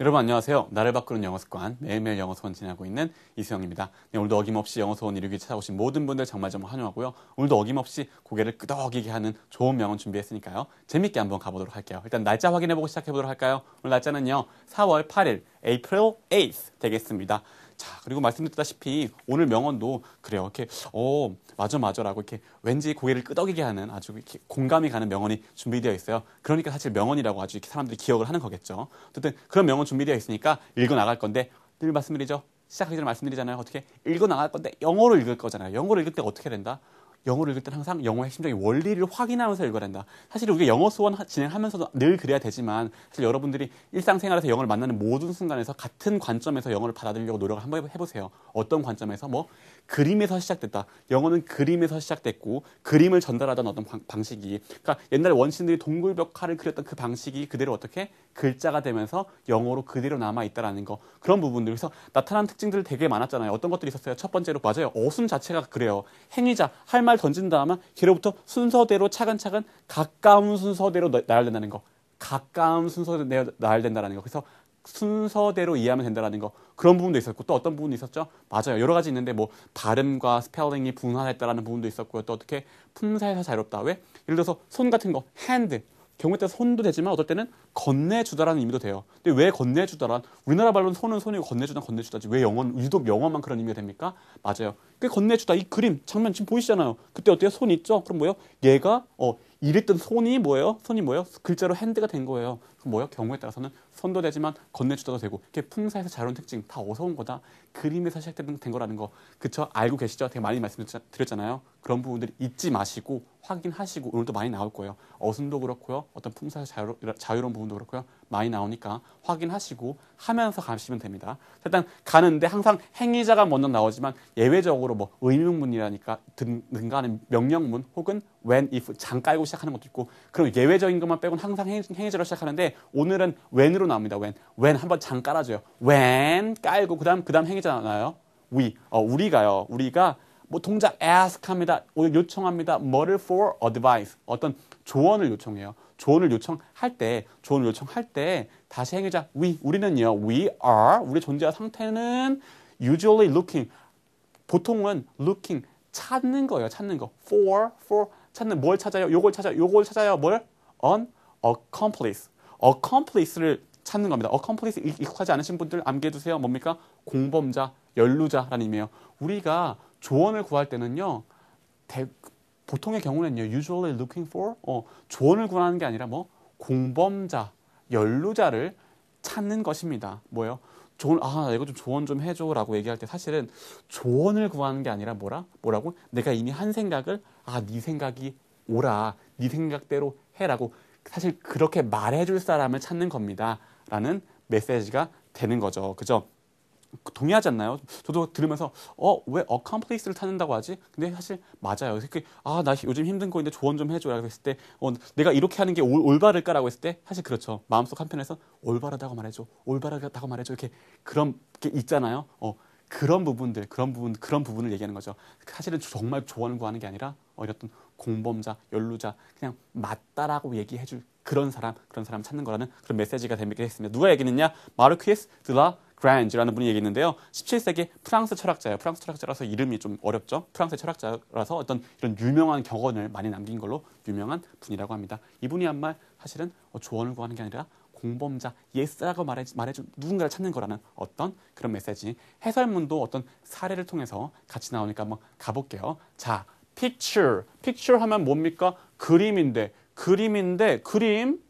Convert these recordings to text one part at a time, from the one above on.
여러분 안녕하세요. 나를 바꾸는 영어 습관 매일매일 영어 수원 진행하고 있는 이수영입니다. 네, 오늘도 어김없이 영어 수원 이루기 찾아오신 모든 분들 정말 정말 환영하고요. 오늘도 어김없이 고개를 끄덕이게 하는 좋은 명언 준비했으니까요. 재밌게 한번 가보도록 할게요. 일단 날짜 확인해보고 시작해보도록 할까요? 오늘 날짜는요. 4월 8일, April 8th 되겠습니다. 자, 그리고 말씀드렸다시피 오늘 명언도 그래요. 이렇게, 어, 맞아, 맞아라고 이렇게 왠지 고개를 끄덕이게 하는 아주 이렇게 공감이 가는 명언이 준비되어 있어요. 그러니까 사실 명언이라고 아주 이렇게 사람들이 기억을 하는 거겠죠. 어쨌든 그런 명언 준비되어 있으니까 읽어 나갈 건데 늘 말씀드리죠. 시작하기 전에 말씀드리잖아요. 어떻게 읽어 나갈 건데 영어로 읽을 거잖아요. 영어로 읽을 때 어떻게 된다? 영어를 읽을 때는 항상 영어의 핵심적인 원리를 확인하면서 읽어야 된다. 사실 우리가 영어 수원 진행하면서도 늘 그래야 되지만 사실 여러분들이 일상생활에서 영어를 만나는 모든 순간에서 같은 관점에서 영어를 받아들이려고 노력을 한번 해보세요. 어떤 관점에서 뭐 그림에서 시작됐다. 영어는 그림에서 시작됐고 그림을 전달하던 어떤 방식이 그러니까 옛날 원신들이 동굴 벽화를 그렸던 그 방식이 그대로 어떻게 글자가 되면서 영어로 그대로 남아 있다라는 거 그런 부분들 그래서 나타난 특징들 되게 많았잖아요. 어떤 것들이 있었어요. 첫 번째로 맞아요. 어순 자체가 그래요. 행위자 할 말 던진 다음에 뒤로부터 순서대로 차근차근 가까운 순서대로 나열된다는 거. 가까운 순서대로 나열된다는 거. 그래서 순서대로 이해하면 된다라는 거 그런 부분도 있었고 또 어떤 부분이 있었죠? 맞아요. 여러 가지 있는데 뭐 발음과 스펠링이 분화했다라는 부분도 있었고요. 또 어떻게 품사에서 자유롭다. 왜? 예를 들어서 손 같은 거 hand 경우에 따라 손도 되지만 어떨 때는 건네주다라는 의미도 돼요. 근데 왜 건네주다란 우리나라 말로는 손은 손이고 건네주다 건네주다지 왜 영어 유독 영어만 그런 의미가 됩니까? 맞아요. 그 건네주다 이 그림 장면 지금 보이시잖아요. 그때 어때요? 손 있죠? 그럼 뭐요? 얘가 어 이랬던 손이 뭐예요? 손이 뭐예요? 글자로 핸드가 된 거예요. 그럼 뭐예요? 경우에 따라서는 손도 되지만 건네주다도 되고 이렇게 품사에서 자료온 특징 다 어서 온 거다. 그림에서 시작된 된 거라는 거 그쵸? 알고 계시죠? 되게 많이 말씀드렸잖아요. 그런 부분들이 잊지 마시고 확인하시고 오늘도 많이 나올 거예요. 어순도 그렇고요. 어떤 품사에서 자유로, 자유로운 부분도 그렇고요. 많이 나오니까 확인하시고 하면서 가시면 됩니다. 일단 가는데 항상 행위자가 먼저 나오지만 예외적으로 뭐 의문문이라니까 등가하는 명령문 혹은 when, if 장 깔고 시작하는 것도 있고 그럼 예외적인 것만 빼고는 항상 행위자로 시작하는데 오늘은 when으로 나옵니다. when. when 한번 장 깔아줘요. when 깔고 그다음 그다음 행위자 나와요. we. 어, 우리가요. 우리가 뭐 동작 ask 합니다. 요청합니다. 뭐를 for advice. 어떤 조언을 요청해요. 조언을 요청할 때, 조언을 요청할 때 다시 행위자 we 우리는요. we are 우리 존재와 상태는 usually looking 보통은 looking 찾는 거예요. 찾는 거. for for 찾는 뭘 찾아요? 요걸 찾아요. 요걸 찾아요. 뭘? an accomplice. Accomplice를 찾는 겁니다. accomplice 익숙하지 않으신 분들 암기해 두세요. 뭡니까? 공범자, 연루자라는 의미예요. 우리가 조언을 구할 때는요. 대, 보통의 경우는요, usually looking for 어, 조언을 구하는 게 아니라 뭐 공범자, 연루자를 찾는 것입니다. 뭐요? 조언, 아, 이거 좀 조언 좀 해줘 라고 얘기할 때 사실은 조언을 구하는 게 아니라 뭐라? 뭐라고? 내가 이미 한 생각을 아, 네 생각이 오라, 네 생각대로 해라고 사실 그렇게 말해줄 사람을 찾는 겁니다. 라는 메시지가 되는 거죠. 그죠? 동의하지 않나요? 저도 들으면서 어왜 accomplice를 찾는다고 하지? 근데 사실 맞아요. 아나 요즘 힘든 거인데 조언 좀 해줘라고 했을 때 어, 내가 이렇게 하는 게 올, 올바를까라고 했을 때 사실 그렇죠. 마음속 한편에서 올바르다고 말해줘, 올바르다고 말해줘 이렇게 그런 게 있잖아요. 어 그런 부분들, 그런 부분, 그런 부분을 얘기하는 거죠. 사실은 정말 조언을 구하는 게 아니라 어, 어떤 공범자, 연루자, 그냥 맞다라고 얘기해 줄 그런 사람, 그런 사람 찾는 거라는 그런 메시지가 되겠습니다. 누가 얘기했느냐? 마르퀴스 드라 그란지라는 분이 얘기했는데요. 17세기 프랑스 철학자예요. 프랑스 철학자라서 이름이 좀 어렵죠. 프랑스 철학자라서 어떤 이런 유명한 격언을 많이 남긴 걸로 유명한 분이라고 합니다. 이분이 한 말 사실은 어, 조언을 구하는 게 아니라 공범자, 예스라고 말해, 말해준 누군가를 찾는 거라는 어떤 그런 메시지. 해설문도 어떤 사례를 통해서 같이 나오니까 한번 가볼게요. 자, picture. picture 하면 뭡니까? 그림인데, 그림인데, 그림,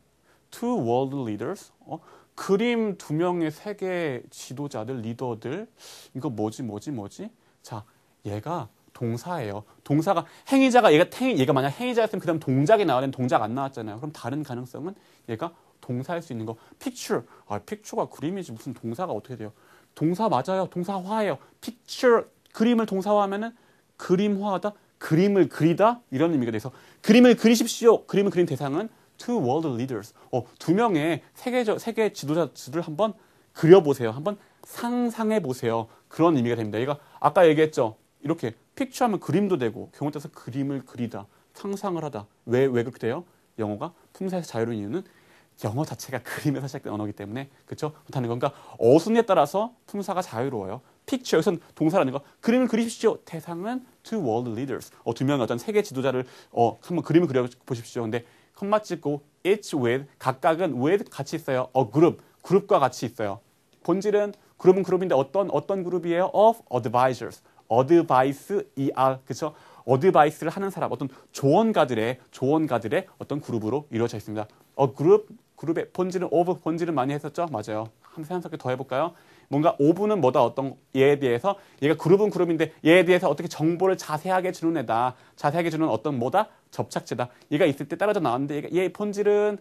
two world leaders. 어? 그림 두 명의 세계 지도자들, 리더들. 이거 뭐지, 뭐지, 뭐지? 자, 얘가 동사예요. 동사가 행위자가 얘가 행, 얘가 만약 행위자였으면 그다음 동작이 나와야 되는 동작 안 나왔잖아요. 그럼 다른 가능성은 얘가 동사할 수 있는 거. picture. 아, picture가 그림이지 무슨 동사가 어떻게 돼요? 동사 맞아요. 동사화예요. picture 그림을 동사화하면은 그림화하다, 그림을 그리다 이런 의미가 돼서 그림을 그리십시오. 그림을 그린 대상은 two world leaders. 어, 두 명의 세계적 세계 지도자들을 한번 그려 보세요. 한번 상상해 보세요. 그런 의미가 됩니다. 얘가 아까 얘기했죠. 이렇게 픽처 하면 그림도 되고 경우 따라서 그림을 그리다, 상상을 하다. 왜 왜 그렇게 돼요? 영어가 품사에서 자유로운 이유는 영어 자체가 그림에서 시작된 언어이기 때문에 그렇죠? 그렇다는 건가 어순에 따라서 품사가 자유로워요. Picture 여기선 동사라는 거 그림을 그리십시오. 대상은 two world leaders. 어, 두 명의 어떤 세계 지도자를 어, 한번 그림을 그려 보십시오. 근데 컴마 찍고 it's with 각각은 with 같이 있어요. a group 그룹과 같이 있어요. 본질은 그룹은 그룹인데 어떤 어떤 그룹이에요? of advisors. advice er 그렇죠? 어드바이스를 하는 사람, 어떤 조언가들의 조언가들의 어떤 그룹으로 이루어져 있습니다. 어 그룹 그룹의 본질은 of 본질은 많이 했었죠, 맞아요. 한 세한석개 더 해볼까요? 뭔가 오브는 뭐다 어떤 얘에 대해서 얘가 그룹은 그룹인데 얘에 대해서 어떻게 정보를 자세하게 주는 애다 자세하게 주는 어떤 뭐다 접착제다 얘가 있을 때 떨어져 나왔는데 얘가 얘 본질은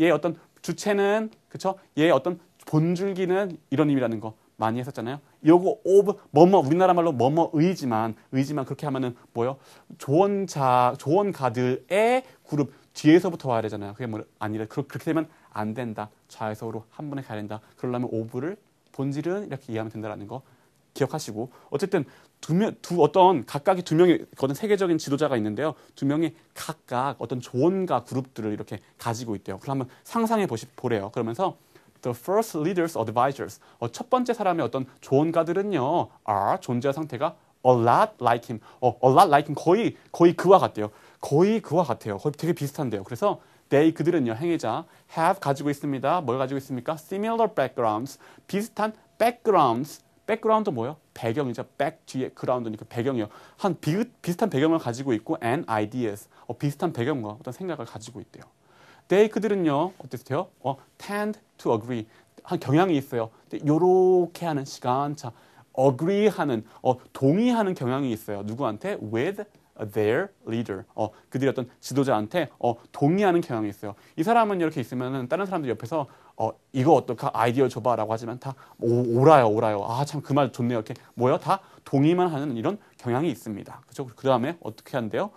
얘 어떤 주체는 그쵸 얘의 어떤 본줄기는 이런 의미라는 거 많이 했었잖아요. 요거 오브 뭐뭐 우리나라 말로 뭐뭐 의지만 의지만 그렇게 하면은 뭐요? 조언자 조언가들의 그룹 뒤에서부터 와야 되잖아요. 그게 뭐 아니라 그렇게 되면 안 된다. 좌에서로 한 번에 가야 된다. 그러려면 오브를 본질은 이렇게 이해하면 된다라는 거 기억하시고. 어쨌든 두 명, 두 어떤 각각의 두 명의 어떤 세계적인 지도자가 있는데요. 두 명이 각각 어떤 조언가 그룹들을 이렇게 가지고 있대요. 그러면 상상해 보시 보래요. 그러면서 the first leaders advisors. 어, 첫 번째 사람의 어떤 조언가들은요 are 존재 상태가 a lot like him. 어, a lot like him. 거의 거의 그와 같대요. 거의 그와 같아요. 거의 되게 비슷한데요. 그래서 they 그들은요 행위자 have 가지고 있습니다 뭘 가지고 있습니까 similar backgrounds 비슷한 backgrounds 백그라운드 뭐예요? 배경이죠. 백 뒤에 그라운드니까 배경이요. 한 비, 비슷한 배경을 가지고 있고 and ideas 어, 비슷한 배경과 어떤 생각을 가지고 있대요. they 그들은요 어땠어요? 어, tend to agree 한 경향이 있어요. 요렇게 하는 시간차 agree하는 어, 동의하는 경향이 있어요. 누구한테? with their leader. 어, 그들이 어떤 지도자한테 어, 동의하는 경향이 있어요. 이 사람은 이렇게 있으면은 다른 사람들 옆에서 어, 이거 어떡하 아이디어 줘봐라고 하지만 다 오, 오라요, 오라요. 아, 참 그 말 좋네요. 이렇게 뭐요? 다 동의만 하는 이런 경향이 있습니다. 그죠? 그 다음에 어떻게 한대요?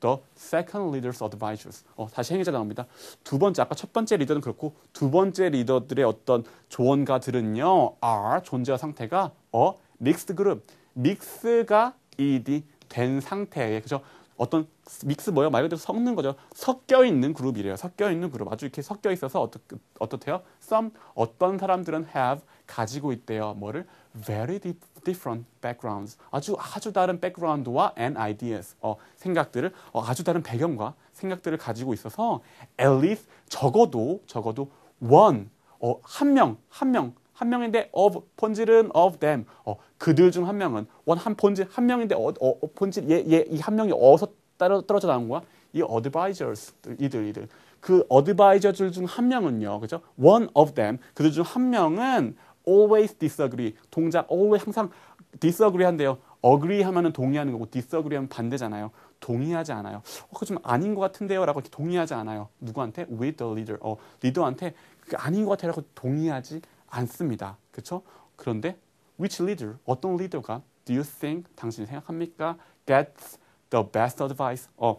The second leader's advisors. 어, 다시 행위자 나옵니다. 두 번째, 아까 첫 번째 리더는 그렇고 두 번째 리더들의 어떤 조언가들은요, are 존재와 상태가 어, 믹스드 그룹. 믹스가 ed 된 상태에 그죠? 어떤 믹스 뭐예요? 말 그대로 섞는 거죠. 섞여 있는 그룹이래요. 섞여 있는 그룹. 아주 이렇게 섞여 있어서 어떻, 어떻대요? Some 어떤 사람들은 have 가지고 있대요. 뭐를? Very different backgrounds. 아주 아주 다른 background와 and ideas. 어, 생각들을 어, 아주 다른 배경과 생각들을 가지고 있어서 at least 적어도 적어도 one 어, 한 명, 한 명, 한 명인데 of 본질은 of them. 어, 그들 중 한 명은 원 한 본질 한 명인데 어, 어, 본질 얘얘이 한 명이 어디서 따라 떨어져 나온 거야? 이 advisors 이들 이들 그 advisor들 중한 명은요, 그죠? One of them 그들 중 한 명은 always disagree 동작 always 항상 disagree 한대요. agree 하면은 동의하는 거고 disagree 하면 반대잖아요. 동의하지 않아요. 어, 그좀 아닌 것 같은데요 라고 이렇게 동의하지 않아요. 누구한테? with the leader. 어, 리더한테 그 아닌 것 같아라고 동의하지 않습니다. 그렇죠? 그런데 which leader 어떤 리더가 do you think 당신이 생각합니까? gets the best advice. 어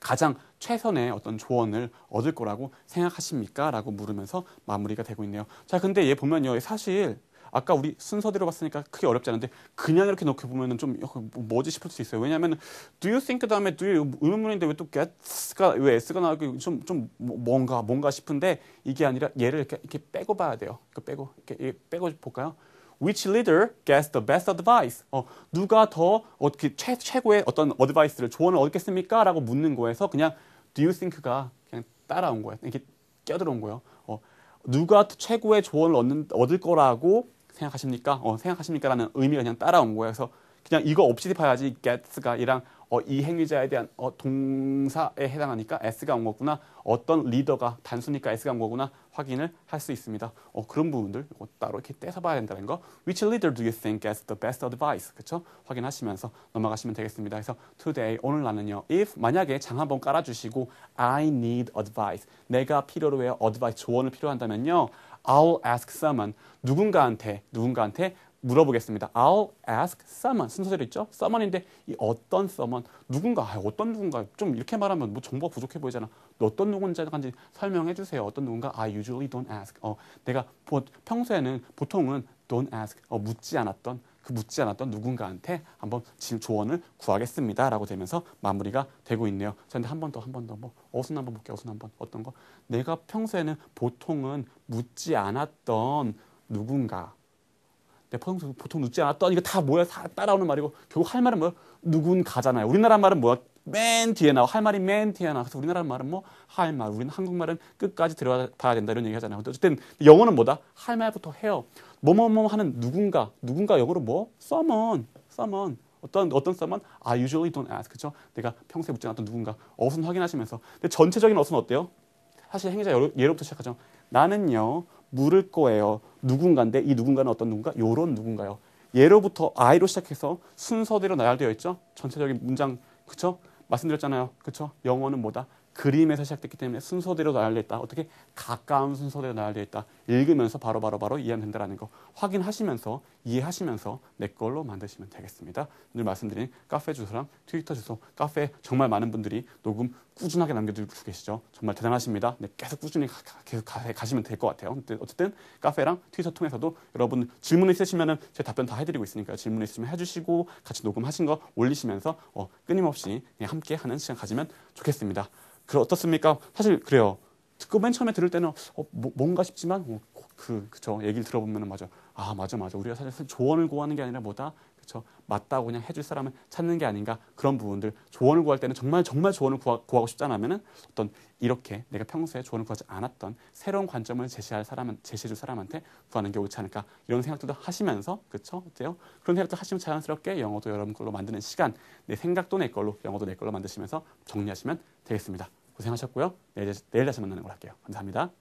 가장 최선의 어떤 조언을 얻을 거라고 생각하십니까? 라고 물으면서 마무리가 되고 있네요. 자, 근데 얘 보면요. 사실 아까 우리 순서대로 봤으니까 크게 어렵지 않은데 그냥 이렇게 놓게 보면은 좀 뭐지 싶을 수 있어요. 왜냐하면 do you think 다음에 do you 의문문인데 왜 또 gets가 왜 s가 나오고 좀좀 좀 뭔가 뭔가 싶은데 이게 아니라 얘를 이렇게, 이렇게 빼고 봐야 돼요. 그 빼고 이렇게 빼고 볼까요? Which leader gets the best advice? 어, 누가 더 어떻게 최, 최고의 어떤 어드바이스를 조언을 얻겠습니까? 라고 묻는 거에서 그냥 do you think가 그냥 따라온 거예요. 이렇게 껴들어온 거예요. 어, 누가 최고의 조언을 얻는, 얻을 거라고 생각하십니까? 어, 생각하십니까? 라는 의미가 그냥 따라온 거예요. 그래서 그냥 이거 없이 봐야지 gets가 이랑 어, 이 행위자에 대한 어, 동사에 해당하니까 s가 온 거구나. 어떤 리더가 단수니까 s가 온 거구나 확인을 할 수 있습니다. 어, 그런 부분들 따로 이렇게 떼서 봐야 된다는 거. Which leader do you think gets the best advice? 그렇죠? 확인하시면서 넘어가시면 되겠습니다. 그래서 today 오늘 나는요. If 만약에 장 한번 깔아주시고 I need advice. 내가 필요로 해요. advice 조언을 필요한다면요. I'll ask someone. 누군가한테 누군가한테 물어보겠습니다. I'll ask someone. 순서대로 있죠? someone인데 이 어떤 someone, 누군가, 아, 어떤 누군가 좀 이렇게 말하면 뭐 정보가 부족해 보이잖아. 어떤 누군가인지 설명해 주세요. 어떤 누군가 I usually don't ask. 어, 내가 보, 평소에는 보통은 don't ask. 어, 묻지 않았던 그 묻지 않았던 누군가한테 한번 조언을 구하겠습니다라고 되면서 마무리가 되고 있네요. 자, 근데 한 번 더 한 번 더뭐 어순 한번 볼게요. 어순 한번 어떤 거? 내가 평소에는 보통은 묻지 않았던 누군가 내 평소 보통 묻지 않았던 이거 다 뭐야 다 따라오는 말이고 결국 할 말은 뭐야 누군가잖아요. 우리나라 말은 뭐야 맨 뒤에 나와 할 말이 맨 뒤에 나와. 그래서 우리나라 말은 뭐 할 말, 우리는 한국말은 끝까지 들어봐야 된다 이런 얘기 하잖아요. 근데 어쨌든 영어는 뭐다 할 말부터 해요. 뭐뭐뭐 하는 누군가 누군가 영어로 뭐 someone, someone 어떤 어떤 someone I usually don't ask 그죠? 내가 평소에 묻지 않았던 누군가 어순 확인하시면서 근데 전체적인 어순 어때요? 사실 행위자 예로, 예로부터 시작하죠. 나는요 물을 거예요. 누군가인데 이 누군가는 어떤 누군가? 요런 누군가요. 예로부터 I로 시작해서 순서대로 나열되어 있죠. 전체적인 문장 그쵸? 말씀드렸잖아요. 그쵸? 영어는 뭐다? 그림에서 시작됐기 때문에 순서대로 나열되어 있다. 어떻게? 가까운 순서대로 나열되어 있다. 읽으면서 바로바로 바로 바로 이해하면 된다는 거. 확인하시면서 이해하시면서 내 걸로 만드시면 되겠습니다. 오늘 말씀드린 카페 주소랑 트위터 주소, 카페 정말 많은 분들이 녹음 꾸준하게 남겨주고 계시죠. 정말 대단하십니다. 네, 계속 꾸준히 가, 계속 가, 시면 될 것 같아요. 어쨌든 카페랑 트위터 통해서도 여러분 질문 있으시면은 제 답변 다 해드리고 있으니까요. 질문 있으면 해주시고 같이 녹음하신 거 올리시면서 어, 끊임없이 함께 하는 시간 가지면 좋겠습니다. 그 어떻습니까? 사실 그래요. 듣고 맨 처음에 들을 때는 어, 뭐, 뭔가 싶지만 어, 그 그쵸. 얘기를 들어보면은 맞아. 아 맞아 맞아. 우리가 사실 조언을 구하는 게 아니라 뭐다? 그쵸. 맞다고 그냥 해줄 사람을 찾는 게 아닌가? 그런 부분들. 조언을 구할 때는 정말 정말 조언을 구하, 고 싶잖아면은 어떤 이렇게 내가 평소에 조언을 구하지 않았던 새로운 관점을 제시할 사람은 제시해줄 사람한테 구하는 게 옳지 않을까? 이런 생각들도 하시면서 그쵸? 어때요? 그런 생각도 하시면 자연스럽게 영어도 여러분 걸로 만드는 시간 내 생각도 내 걸로 영어도 내 걸로 만드시면서 정리하시면 되겠습니다. 고생하셨고요. 내일, 내일 다시 만나는 걸 할게요. 감사합니다.